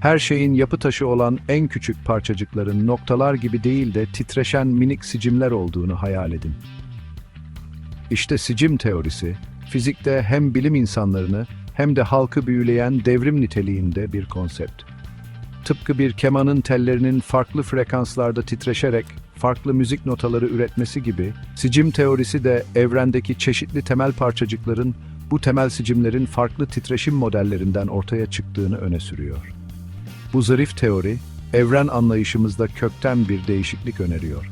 her şeyin yapı taşı olan en küçük parçacıkların noktalar gibi değil de titreşen minik sicimler olduğunu hayal edin. İşte sicim teorisi, fizikte hem bilim insanlarını hem de halkı büyüleyen devrim niteliğinde bir konsept. Tıpkı bir kemanın tellerinin farklı frekanslarda titreşerek farklı müzik notaları üretmesi gibi, sicim teorisi de evrendeki çeşitli temel parçacıkların bu temel sicimlerin farklı titreşim modellerinden ortaya çıktığını öne sürüyor. Bu zarif teori, evren anlayışımızda kökten bir değişiklik öneriyor.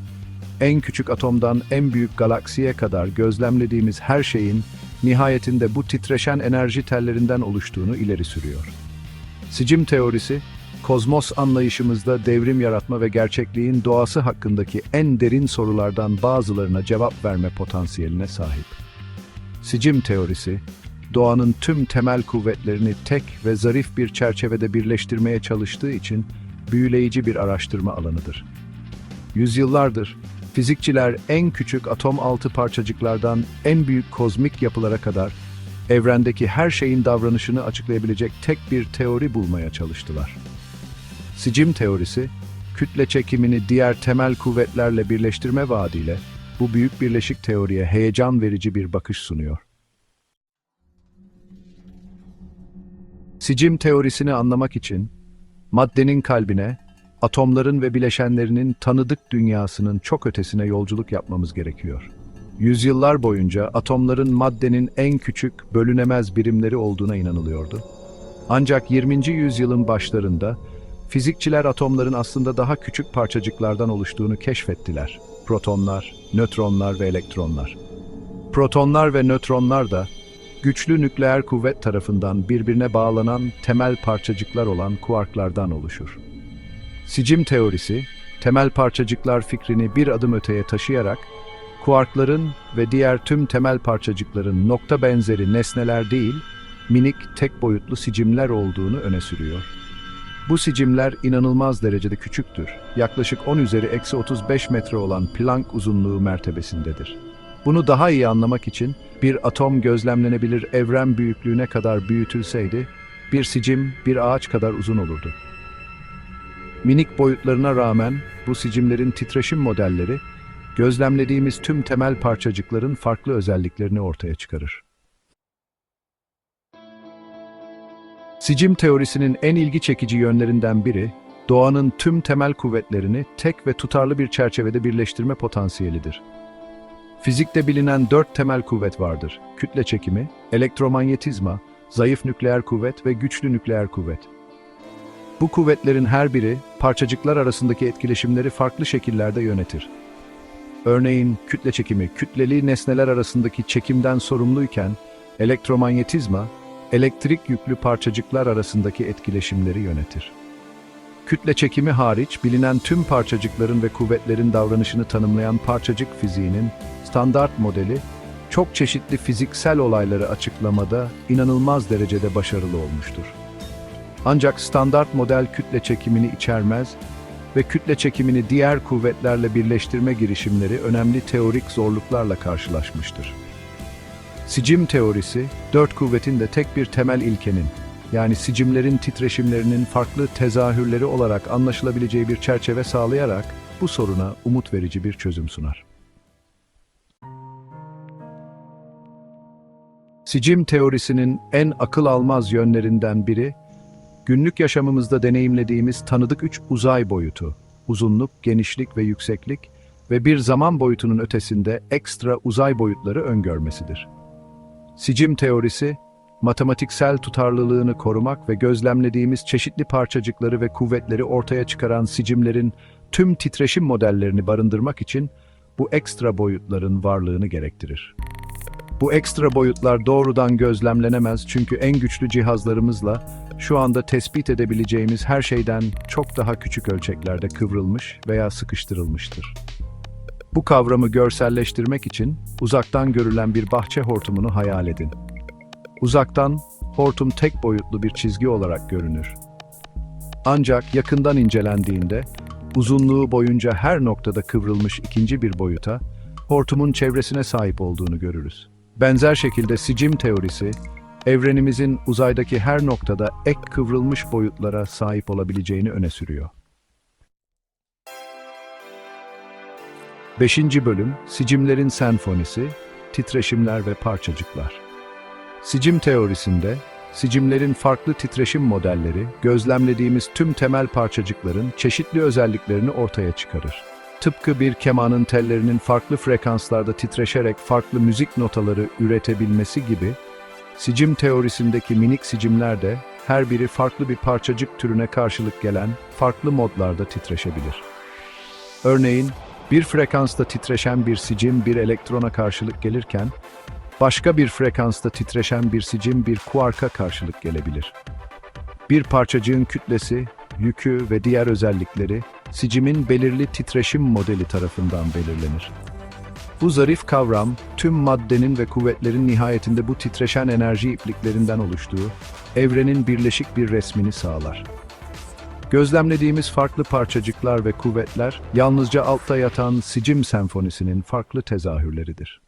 En küçük atomdan en büyük galaksiye kadar gözlemlediğimiz her şeyin nihayetinde bu titreşen enerji tellerinden oluştuğunu ileri sürüyor. Sicim teorisi, kozmos anlayışımızda devrim yaratma ve gerçekliğin doğası hakkındaki en derin sorulardan bazılarına cevap verme potansiyeline sahip. Sicim teorisi, doğanın tüm temel kuvvetlerini tek ve zarif bir çerçevede birleştirmeye çalıştığı için büyüleyici bir araştırma alanıdır. Yüzyıllardır fizikçiler en küçük atom altı parçacıklardan en büyük kozmik yapılara kadar evrendeki her şeyin davranışını açıklayabilecek tek bir teori bulmaya çalıştılar. Sicim teorisi, kütle çekimini diğer temel kuvvetlerle birleştirme vaadiyle bu büyük birleşik teoriye heyecan verici bir bakış sunuyor. Sicim teorisini anlamak için maddenin kalbine, atomların ve bileşenlerinin tanıdık dünyasının çok ötesine yolculuk yapmamız gerekiyor. Yüzyıllar boyunca atomların maddenin en küçük, bölünemez birimleri olduğuna inanılıyordu. Ancak 20. yüzyılın başlarında fizikçiler atomların aslında daha küçük parçacıklardan oluştuğunu keşfettiler. Protonlar, nötronlar ve elektronlar. Protonlar ve nötronlar da güçlü nükleer kuvvet tarafından birbirine bağlanan temel parçacıklar olan kuarklardan oluşur. Sicim teorisi, temel parçacıklar fikrini bir adım öteye taşıyarak, kuarkların ve diğer tüm temel parçacıkların nokta benzeri nesneler değil, minik tek boyutlu sicimler olduğunu öne sürüyor. Bu sicimler inanılmaz derecede küçüktür. Yaklaşık 10 üzeri eksi 35 metre olan Planck uzunluğu mertebesindedir. Bunu daha iyi anlamak için bir atom gözlemlenebilir evren büyüklüğüne kadar büyütülseydi, bir sicim bir ağaç kadar uzun olurdu. Minik boyutlarına rağmen bu sicimlerin titreşim modelleri, gözlemlediğimiz tüm temel parçacıkların farklı özelliklerini ortaya çıkarır. Sicim teorisinin en ilgi çekici yönlerinden biri, doğanın tüm temel kuvvetlerini tek ve tutarlı bir çerçevede birleştirme potansiyelidir. Fizikte bilinen dört temel kuvvet vardır. Kütle çekimi, elektromanyetizma, zayıf nükleer kuvvet ve güçlü nükleer kuvvet. Bu kuvvetlerin her biri parçacıklar arasındaki etkileşimleri farklı şekillerde yönetir. Örneğin kütle çekimi kütleli nesneler arasındaki çekimden sorumluyken elektromanyetizma elektrik yüklü parçacıklar arasındaki etkileşimleri yönetir. Kütle çekimi hariç bilinen tüm parçacıkların ve kuvvetlerin davranışını tanımlayan parçacık fiziğinin standart modeli çok çeşitli fiziksel olayları açıklamada inanılmaz derecede başarılı olmuştur. Ancak standart model kütle çekimini içermez ve kütle çekimini diğer kuvvetlerle birleştirme girişimleri önemli teorik zorluklarla karşılaşmıştır. Sicim teorisi, dört kuvvetin de tek bir temel ilkenin, yani sicimlerin titreşimlerinin farklı tezahürleri olarak anlaşılabileceği bir çerçeve sağlayarak bu soruna umut verici bir çözüm sunar. Sicim teorisinin en akıl almaz yönlerinden biri, günlük yaşamımızda deneyimlediğimiz tanıdık üç uzay boyutu, uzunluk, genişlik ve yükseklik ve bir zaman boyutunun ötesinde ekstra uzay boyutları öngörmesidir. Sicim teorisi, matematiksel tutarlılığını korumak ve gözlemlediğimiz çeşitli parçacıkları ve kuvvetleri ortaya çıkaran sicimlerin tüm titreşim modellerini barındırmak için bu ekstra boyutların varlığını gerektirir. Bu ekstra boyutlar doğrudan gözlemlenemez çünkü en güçlü cihazlarımızla şu anda tespit edebileceğimiz her şeyden çok daha küçük ölçeklerde kıvrılmış veya sıkıştırılmıştır. Bu kavramı görselleştirmek için uzaktan görülen bir bahçe hortumunu hayal edin. Uzaktan hortum tek boyutlu bir çizgi olarak görünür. Ancak yakından incelendiğinde uzunluğu boyunca her noktada kıvrılmış ikinci bir boyuta, hortumun çevresine sahip olduğunu görürüz. Benzer şekilde sicim teorisi, evrenimizin uzaydaki her noktada ek kıvrılmış boyutlara sahip olabileceğini öne sürüyor. 5. Bölüm Sicimlerin Senfonisi, Titreşimler ve Parçacıklar Sicim teorisinde, sicimlerin farklı titreşim modelleri, gözlemlediğimiz tüm temel parçacıkların çeşitli özelliklerini ortaya çıkarır. Tıpkı bir kemanın tellerinin farklı frekanslarda titreşerek farklı müzik notaları üretebilmesi gibi, sicim teorisindeki minik sicimler de her biri farklı bir parçacık türüne karşılık gelen farklı modlarda titreşebilir. Örneğin, bir frekansta titreşen bir sicim bir elektrona karşılık gelirken, başka bir frekansta titreşen bir sicim bir kuarka karşılık gelebilir. Bir parçacığın kütlesi, yükü ve diğer özellikleri sicimin belirli titreşim modeli tarafından belirlenir. Bu zarif kavram, tüm maddenin ve kuvvetlerin nihayetinde bu titreşen enerji ipliklerinden oluştuğu, evrenin birleşik bir resmini sağlar. Gözlemlediğimiz farklı parçacıklar ve kuvvetler, yalnızca altta yatan sicim senfonisinin farklı tezahürleridir.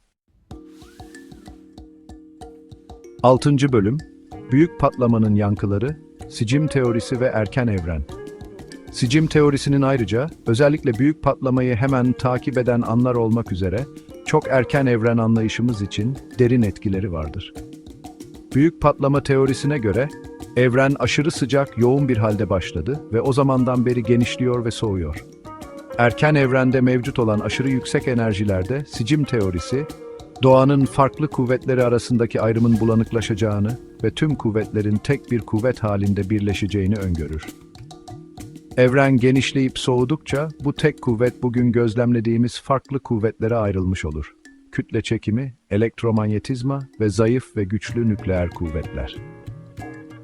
6. Bölüm Büyük patlamanın yankıları, sicim teorisi ve erken evren. Sicim teorisinin ayrıca özellikle büyük patlamayı hemen takip eden anlar olmak üzere çok erken evren anlayışımız için derin etkileri vardır. Büyük patlama teorisine göre evren aşırı sıcak, yoğun bir halde başladı ve o zamandan beri genişliyor ve soğuyor. Erken evrende mevcut olan aşırı yüksek enerjilerde sicim teorisi doğanın farklı kuvvetleri arasındaki ayrımın bulanıklaşacağını ve tüm kuvvetlerin tek bir kuvvet halinde birleşeceğini öngörür. Evren genişleyip soğudukça bu tek kuvvet bugün gözlemlediğimiz farklı kuvvetlere ayrılmış olur. Kütle çekimi, elektromanyetizma ve zayıf ve güçlü nükleer kuvvetler.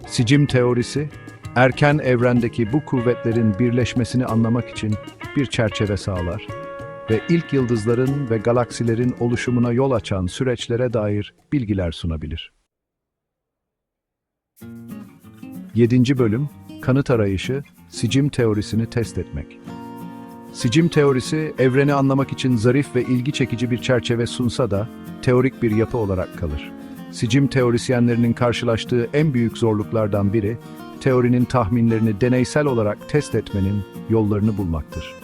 Sicim teorisi, erken evrendeki bu kuvvetlerin birleşmesini anlamak için bir çerçeve sağlar ve ilk yıldızların ve galaksilerin oluşumuna yol açan süreçlere dair bilgiler sunabilir. 7. Bölüm Kanıt arayışı, sicim teorisini test etmek. Sicim teorisi, evreni anlamak için zarif ve ilgi çekici bir çerçeve sunsa da, teorik bir yapı olarak kalır. Sicim teorisyenlerinin karşılaştığı en büyük zorluklardan biri, teorinin tahminlerini deneysel olarak test etmenin yollarını bulmaktır.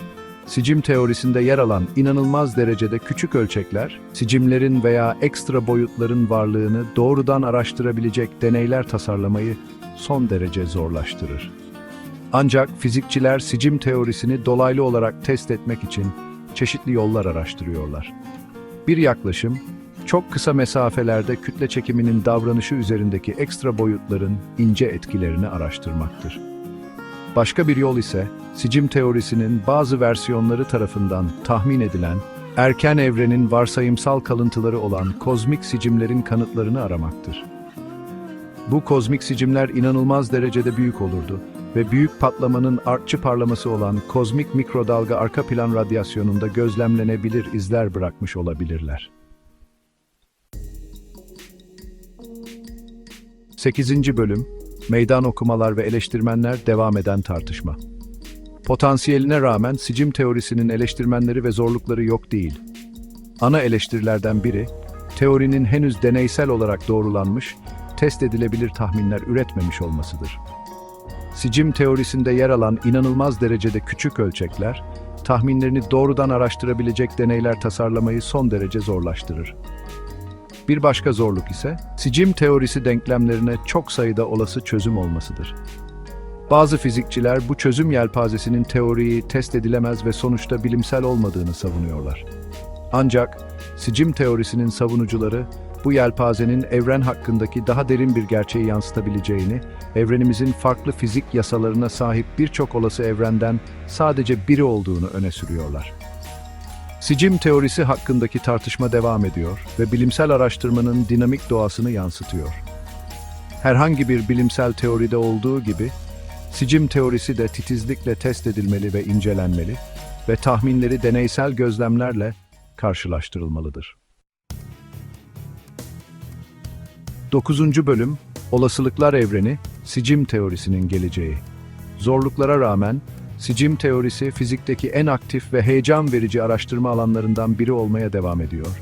Sicim teorisinde yer alan inanılmaz derecede küçük ölçekler, sicimlerin veya ekstra boyutların varlığını doğrudan araştırabilecek deneyler tasarlamayı son derece zorlaştırır. Ancak fizikçiler sicim teorisini dolaylı olarak test etmek için çeşitli yollar araştırıyorlar. Bir yaklaşım, çok kısa mesafelerde kütle çekiminin davranışı üzerindeki ekstra boyutların ince etkilerini araştırmaktır. Başka bir yol ise, sicim teorisinin bazı versiyonları tarafından tahmin edilen, erken evrenin varsayımsal kalıntıları olan kozmik sicimlerin kanıtlarını aramaktır. Bu kozmik sicimler inanılmaz derecede büyük olurdu ve büyük patlamanın artçı parlaması olan kozmik mikrodalga arka plan radyasyonunda gözlemlenebilir izler bırakmış olabilirler. 8. Bölüm Meydan okumalar ve eleştirmenler devam eden tartışma. Potansiyeline rağmen sicim teorisinin eleştirmenleri ve zorlukları yok değil. Ana eleştirilerden biri, teorinin henüz deneysel olarak doğrulanmış, test edilebilir tahminler üretmemiş olmasıdır. Sicim teorisinde yer alan inanılmaz derecede küçük ölçekler, tahminlerini doğrudan araştırabilecek deneyler tasarlamayı son derece zorlaştırır. Bir başka zorluk ise, sicim teorisi denklemlerine çok sayıda olası çözüm olmasıdır. Bazı fizikçiler bu çözüm yelpazesinin teoriyi test edilemez ve sonuçta bilimsel olmadığını savunuyorlar. Ancak sicim teorisinin savunucuları bu yelpazenin evren hakkındaki daha derin bir gerçeği yansıtabileceğini, evrenimizin farklı fizik yasalarına sahip birçok olası evrenden sadece biri olduğunu öne sürüyorlar. Sicim teorisi hakkındaki tartışma devam ediyor ve bilimsel araştırmanın dinamik doğasını yansıtıyor. Herhangi bir bilimsel teoride olduğu gibi, sicim teorisi de titizlikle test edilmeli ve incelenmeli ve tahminleri deneysel gözlemlerle karşılaştırılmalıdır. 9. Bölüm Olasılıklar Evreni, Sicim Teorisi'nin geleceği. Zorluklara rağmen, sicim teorisi fizikteki en aktif ve heyecan verici araştırma alanlarından biri olmaya devam ediyor.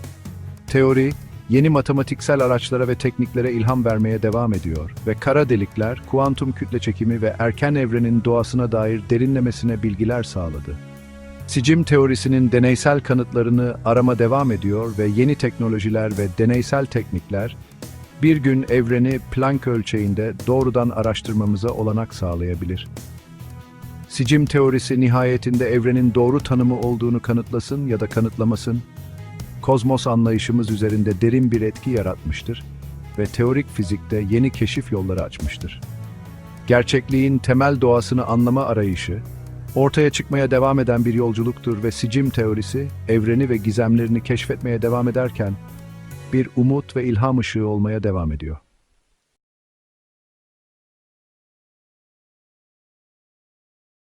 Teori, yeni matematiksel araçlara ve tekniklere ilham vermeye devam ediyor ve kara delikler, kuantum kütle çekimi ve erken evrenin doğasına dair derinlemesine bilgiler sağladı. Sicim teorisinin deneysel kanıtlarını arama devam ediyor ve yeni teknolojiler ve deneysel teknikler bir gün evreni Planck ölçeğinde doğrudan araştırmamıza olanak sağlayabilir. Sicim teorisi nihayetinde evrenin doğru tanımı olduğunu kanıtlasın ya da kanıtlamasın, kozmos anlayışımız üzerinde derin bir etki yaratmıştır ve teorik fizikte yeni keşif yolları açmıştır. Gerçekliğin temel doğasını anlama arayışı, ortaya çıkmaya devam eden bir yolculuktur ve sicim teorisi, evreni ve gizemlerini keşfetmeye devam ederken, bir umut ve ilham ışığı olmaya devam ediyor.